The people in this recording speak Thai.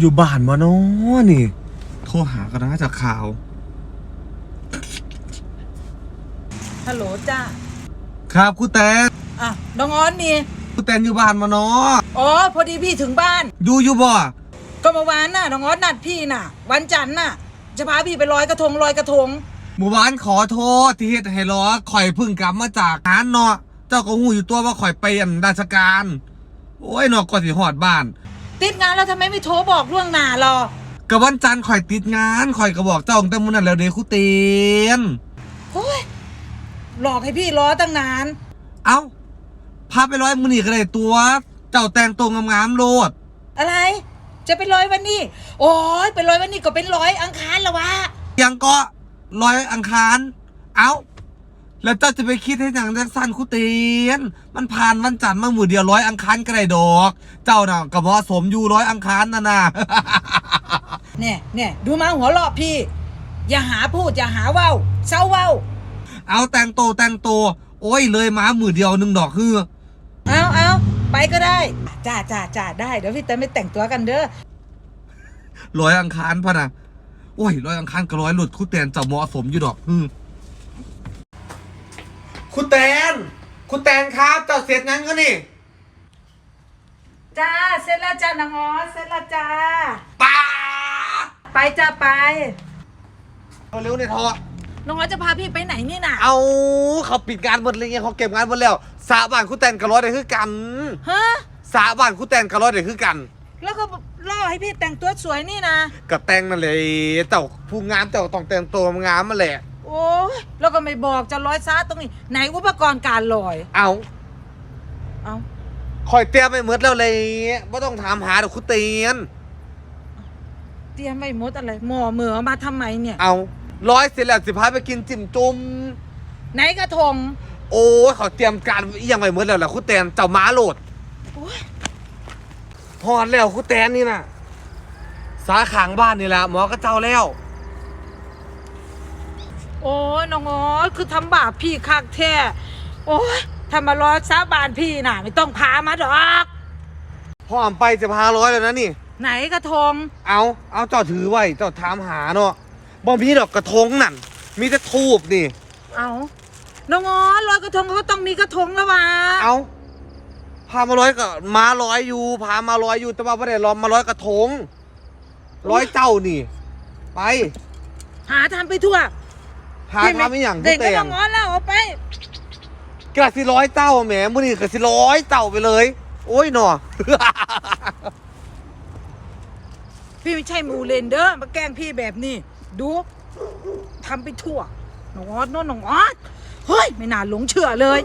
อยู่บ้านมาเนาะนี่ โทรหากันนะจากข่าว ฮัลโหลจ้าครับคุณแตนอะน้องออนนี่ คุณแตนอยู่บ้านมาเนาะอ๋อ พอดีพี่ถึงบ้านดูอยู่บ่ก็เมื่อวานน่ะน้องออนนัดพี่น่ะ วันจันทร์น่ะ จะพาพี่ไปลอยกระทงลอยกระทง หมู่บ้านขอโทษที่เฮ็ดให้ล้อข่อยเพึ่งกลับมาจากงานเนาะเจ้าก็หูอยู่ตัวว่าข่อยไปอันราชการ โอ้ยเนาะก่อนสิหอดบ้าน ติดงานแล้วทำไมไม่โทรบอกล่วงหน้ารอกับวันจันทร์ข่อยติดงานข่อยก็บอกเจ้าตั้งแต่มื้อนั้นแล้วเด้คุเตียน โอ้ย หลอกให้พี่รอตั้งนาน เอ้าพาไปร้อยมือนี่ก็ได้ตัว เจ้าแต่งตัวงามๆโลด อะไร จะไปลอยวันนี้ โอ้ยไปลอยวันนี้ก็เป็นร้อยอังคารแล้ววะ ยังก็ร้อยอังคาร เอ้า แล้วเจ้าจะไปคิดให้หนังจังสั้นคุเตียน มันผ่านวันจันทร์มาหมู่เดียวร้อยอังคารก็ได้ดอก เจ้าน่ะกับเหมาะสมอยู่ร้อยอังคารน่ะนะเนี่ยเนี่ยดูมาหัวเราะพี่ อย่าหาพูดอย่าหาเว้าเศร้าเว้า เอาแต่งโตวแต่งโตวโอ้ยเลยมาหมื่นเดียวหนึ่งดอกคือ เอาเอาไปก็ได้จ้าจ้าจ้าได้เดี๋ยวพี่เต้นไปแต่งตัวกันเด้อร้อยอังคารพะนะโอ้ยร้อยอังคารกับร้อยหลุดคุเตียนเจ้าเหมาะสมอยู่ดอกอืม คุแตน คุแตนครับเจ้าเสร็จงั้นก็นี่จ้าเสร็จแล้วจ้านางออเสร็จแล้วจ้า ป้าดไปจ้าไปเอาเร็วในอยทอน้องออจะพาพี่ไปไหนนี่น่ะเอาเขาปิดงานหมดเลยไงเขาเก็บงานหมดแล้วสาบ้านคุแตนกับร้อยเดียวคือกันฮะสาบ้านคุแตนกับร้อยเดียวคือกัน แล้วก็ล่อให้พี่แต่งตัวสวยนี่นะ กับแต่งนั่นเลยเจ้าผู้งามเจ้าต้องแต่งตัวงามมาแหละ โอ้ยแล้วก็ไม่บอกจะร้อยซาตรงนี้ไหนอุปกรณ์การลอย เอาเอาคอยเตรียมไปหมดแล้วเลยไม่ต้องถามหาดอกคุเตียน เตรียมไว้หมดอะไร หมอเหมือมาทำไมเนี่ย เอาร้อยเสร็จแล้วสิพาไปกินจิ้มจุ่มไหนกระทงโอ้ยเขาเตรียมการอหยังไว้หมดแล้วแหละคุเตียนเจ้าม้าโหลดโอ้ยพอดแล้วคุแตนนี่น่ะ สาขางบ้านนี่แหละหมอก็เจ้าแล้ว โอ้ยน้องออคือทำบาปพี่คักแท้โอ้ยทำมารอซาบานพี่น่ะ ไม่ต้องพามาดอก พ่ออำไปจะพาร้อยแล้วนะนี่ ไหนกระทง เอาเอาเจ้าถือไว้เจ้าถามหาเนาะบ่มีดอกกระทงนั่น มีแต่ทูบนี่ เอาน้องออลอยกระทงก็ต้องมีกระทงแล้ววะเอาพามาร้อยก็มาร้อยอยู่พามาร้อยอยู่แต่ว่าไม่ได้ล้อมมาร้อยกระทงร้อยเจ้านี่ ไป หาทำไปทั่ว หาทำไม่อย่างเด็ที่กก็แต่น้องงออแล้วเอาไปกระสิร้อยเจ้าแหมมื้อนี้กระสิร้อยเจ้าไปเลย โอ้ยหนอ พี่ไม่ใช่หมูเลนเด้อมาแกล้งพี่แบบนี้ ดูทำไปทั่วน้องออสโน่นน้องออสเฮ้ย ไม่น่าหลงเชื่อเลย